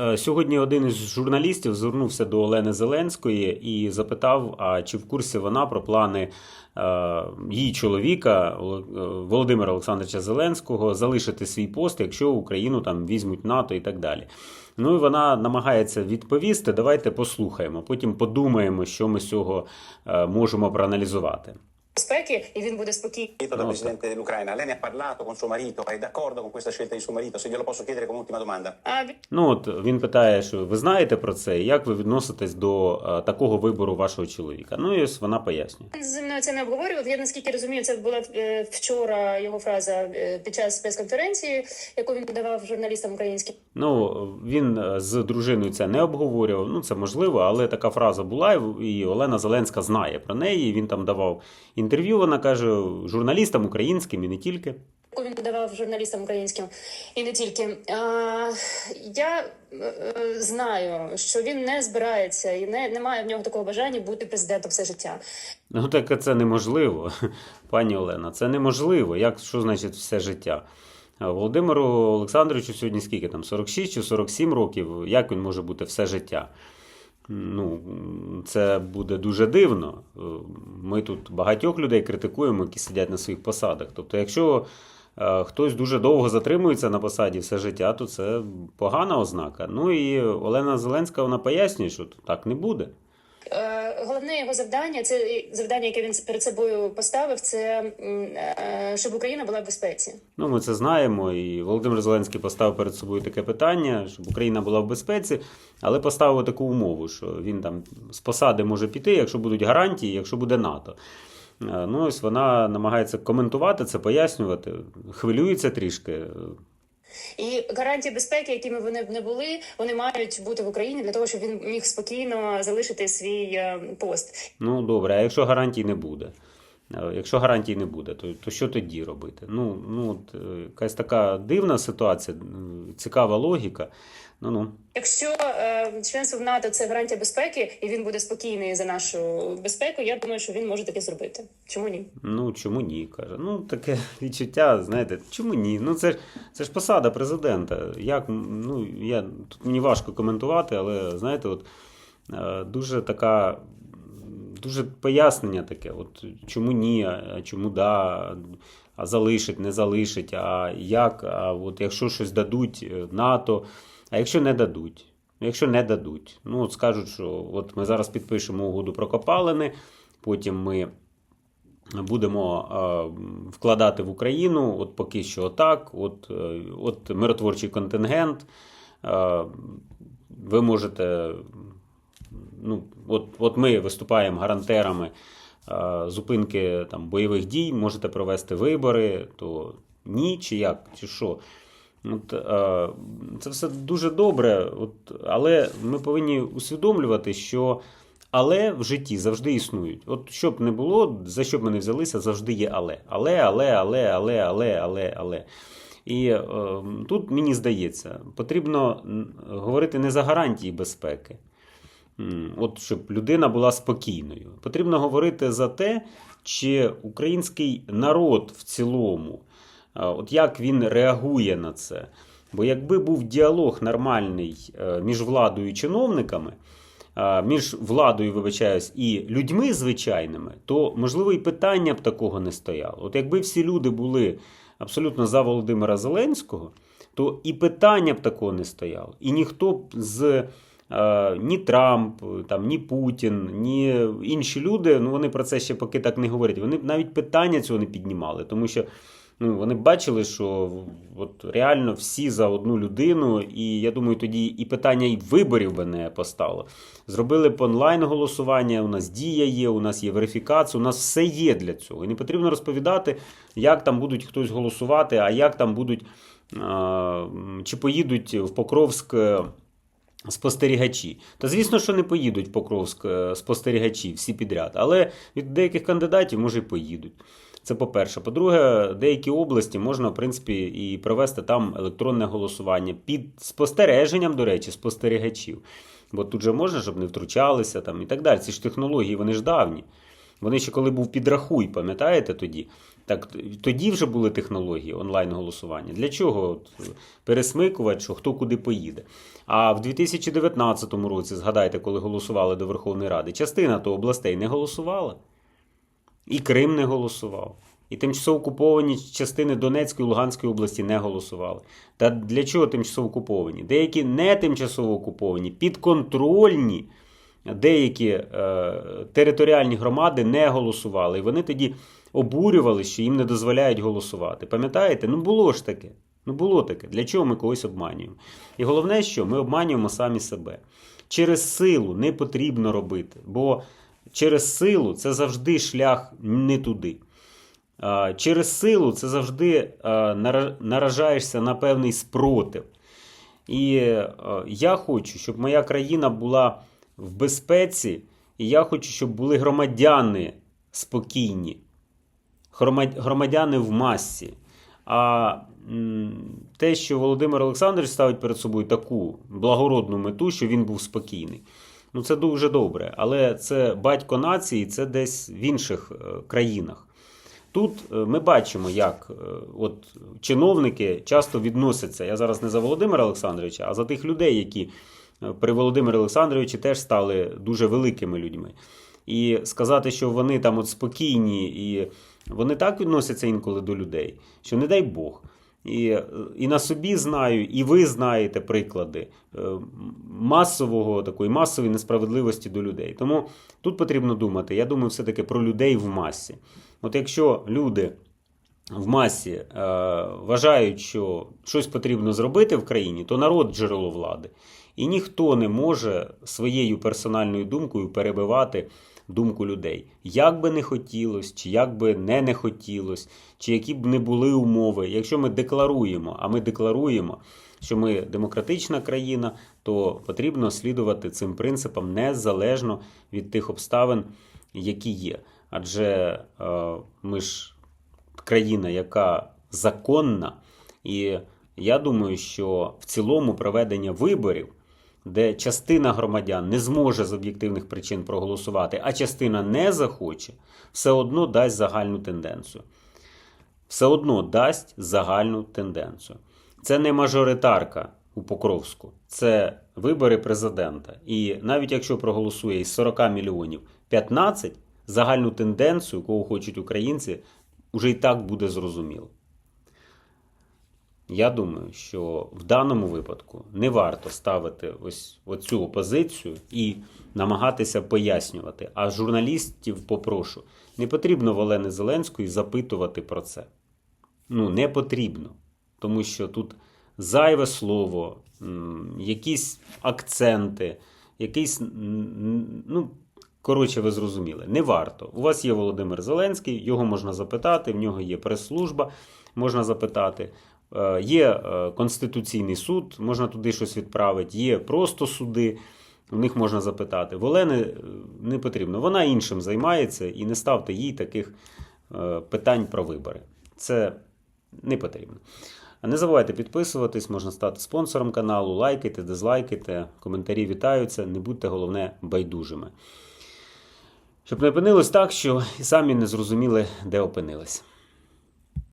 Е, Сьогодні один із журналістів звернувся до Олени Зеленської і запитав, а чи в курсі вона про плани е, її чоловіка е, Володимира Олександровича Зеленського залишити свій пост, якщо Україну там візьмуть НАТО і так далі. Ну і вона намагається відповісти. Давайте послухаємо. Потім подумаємо, що ми з цього можемо проаналізувати. Безпеки, і він буде спокійний. Invito dal No, Presidente dell'Ucraina. Lei ne ha parlato con suo marito? È d'accordo con questa scelta di suo marito? Se glielo posso chiedere come ultima domanda. А він Ну от він питає, що ви знаєте про це, як ви відноситесь до е, такого вибору вашого чоловіка? Ну і ось вона пояснює. зі мною це не обговорював. Я наскільки розумію, це була е, вчора його фраза е, під час прес-конференції, яку він давав журналістам українським. Ну він е, з дружиною це не обговорював. Ну це можливо, але така фраза була, і Олена Зеленська знає про неї. Він там давав інтерв'ю. Вона каже журналістам українським і не тільки. Він давав журналістам українським і не тільки. А, я е, е, знаю, що він не збирається і не немає в нього такого бажання бути президентом все життя. Ну так це неможливо, пані Олена. Це неможливо. Як що значить все життя? Володимиру Олександровичу сьогодні скільки там 46 чи 47 років. Як він може бути все життя? Ну, це буде дуже дивно. Е, Ми тут багатьох людей критикуємо, які сидять на своїх посадах. Тобто, якщо е, хтось дуже довго затримується на посаді все життя, то це погана ознака. Ну і Олена Зеленська вона пояснює, що так не буде. Головне його завдання, це завдання, яке він перед собою поставив, це е, щоб Україна була в безпеці. Ну, ми це знаємо, і Володимир Зеленський поставив перед собою таке питання, щоб Україна була в безпеці, але поставив таку умову, що він там з посади може піти, якщо будуть гарантії, якщо буде НАТО. Е, Ну, ось вона намагається коментувати це, пояснювати, хвилюється трішки. І гарантії безпеки, якими вони б не були, вони мають бути в Україні для того, щоб він міг спокійно залишити свій е, пост. Ну, добре, а якщо гарантій не буде? Е, Якщо гарантій не буде, то, то що тоді робити? Ну, ну от, е, якась така дивна ситуація, е, цікава логіка. Ну, ну. Якщо е, членство в НАТО це гарантія безпеки, і він буде спокійний за нашу безпеку, я думаю, що він може таке зробити. Чому ні? Ну, чому ні? каже. Ну, таке відчуття, знаєте, чому ні? Ну, це, ж- це ж посада президента. Як, ну, я, тут мені важко коментувати, але знаєте, от е, дуже така. Дуже пояснення таке, от чому ні, а чому да, а залишить, не залишить, а як, а от якщо щось дадуть е, НАТО, а якщо не дадуть, якщо не дадуть, ну от скажуть, що от ми зараз підпишемо угоду про копалини, потім ми будемо е, вкладати в Україну, от поки що отак, от, е, от миротворчий контингент. Е, ви можете, ну, от, от ми виступаємо гарантерами е, зупинки там, бойових дій, можете провести вибори, то ні, чи як, чи що. От, е, це все дуже добре, от, але ми повинні усвідомлювати, що але в житті завжди існують. От що б не було, за що б ми не взялися, завжди є але. Але, але, але, але, але, але, але. І е, тут мені здається, потрібно говорити не за гарантії безпеки. От щоб людина була спокійною. Потрібно говорити за те, чи український народ в цілому, от як він реагує на це. Бо якби був діалог нормальний е, між владою і чиновниками, між владою, вибачаюсь, і людьми звичайними, то можливо і питання б такого не стояло. От якби всі люди були абсолютно за Володимира Зеленського, то і питання б такого не стояло. І ніхто б з ні Трамп, там, ні Путін, ні інші люди, ну вони про це ще поки так не говорять. Вони навіть питання цього не піднімали, тому що. Ну, вони бачили, що от реально всі за одну людину, і я думаю, тоді і питання і виборів би не постало. Зробили б онлайн голосування, у нас дія є, у нас є верифікація, у нас все є для цього. І не потрібно розповідати, як там будуть хтось голосувати, а як там будуть чи поїдуть в Покровськ. Спостерігачі. Та звісно, що не поїдуть в Покровськ е, спостерігачі всі підряд, але від деяких кандидатів може і поїдуть. Це по-перше. По-друге, деякі області можна, в принципі, і провести там електронне голосування під спостереженням, до речі, спостерігачів. Бо тут же можна, щоб не втручалися там і так далі. Ці ж технології, вони ж давні. Вони ще коли був підрахуй, пам'ятаєте тоді? Так тоді вже були технології онлайн-голосування. Для чого от, е, пересмикувати, що хто куди поїде? А в 2019 році, згадайте, коли голосували до Верховної Ради, частина то областей не голосувала. І Крим не голосував. І тимчасово окуповані частини Донецької і Луганської області не голосували. Та для чого тимчасово окуповані? Деякі не тимчасово окуповані, підконтрольні, деякі е, територіальні громади не голосували. І вони тоді обурювалися, що їм не дозволяють голосувати. Пам'ятаєте? Ну було ж таке. Ну було таке. Для чого ми когось обманюємо? І головне, що ми обманюємо самі себе. Через силу не потрібно робити, бо через силу це завжди шлях не туди. Через силу це завжди наражаєшся на певний спротив. І е, я хочу, щоб моя країна була в безпеці, і я хочу, щоб були громадяни спокійні, громадяни в масі. А те, що Володимир Олександрович ставить перед собою таку благородну мету, що він був спокійний. Ну, це дуже добре. Але це батько нації, це десь в інших е, країнах. Тут е, ми бачимо, як е, от чиновники часто відносяться. Я зараз не за Володимира Олександровича, а за тих людей, які при Володимирі Олександровичі теж стали дуже великими людьми. І сказати, що вони там от спокійні, і вони так відносяться інколи до людей, що не дай Бог. І, е, і на собі знаю, і ви знаєте приклади е, масового такої масової несправедливості до людей. Тому тут потрібно думати. Я думаю, все-таки про людей в масі. От якщо люди в масі е, вважають, що щось потрібно зробити в країні, то народ джерело влади. І ніхто не може своєю персональною думкою перебивати думку людей. Як би не хотілося, чи як би не не хотілося, чи які б не були умови. Якщо ми декларуємо, а ми декларуємо, що ми демократична країна, то потрібно слідувати цим принципам незалежно від тих обставин, які є. Адже е, ми ж країна, яка законна, і я думаю, що в цілому проведення виборів, де частина громадян не зможе з об'єктивних причин проголосувати, а частина не захоче, все одно дасть загальну тенденцію. Все одно дасть загальну тенденцію. Це не мажоритарка у Покровську, це вибори президента. І навіть якщо проголосує із 40 мільйонів 15, загальну тенденцію, кого хочуть українці, уже і так буде зрозуміло. Я думаю, що в даному випадку не варто ставити ось оцю опозицію і намагатися пояснювати. А журналістів попрошу, не потрібно в Зеленської запитувати про це. Ну, не потрібно. Тому що тут зайве слово, якісь акценти, якийсь. Ну, коротше, ви зрозуміли, не варто. У вас є Володимир Зеленський, його можна запитати, в нього є прес-служба, можна запитати. Е, Є е, Конституційний суд, можна туди щось відправити, є просто суди, в них можна запитати. В Олени е, не потрібно. Вона іншим займається і не ставте їй таких питань про вибори. Це не потрібно. Не забувайте підписуватись, можна стати спонсором каналу, лайкайте, дизлайкайте, коментарі вітаються, не будьте головне байдужими. Щоб не опинилось так, що і самі не зрозуміли, де опинились.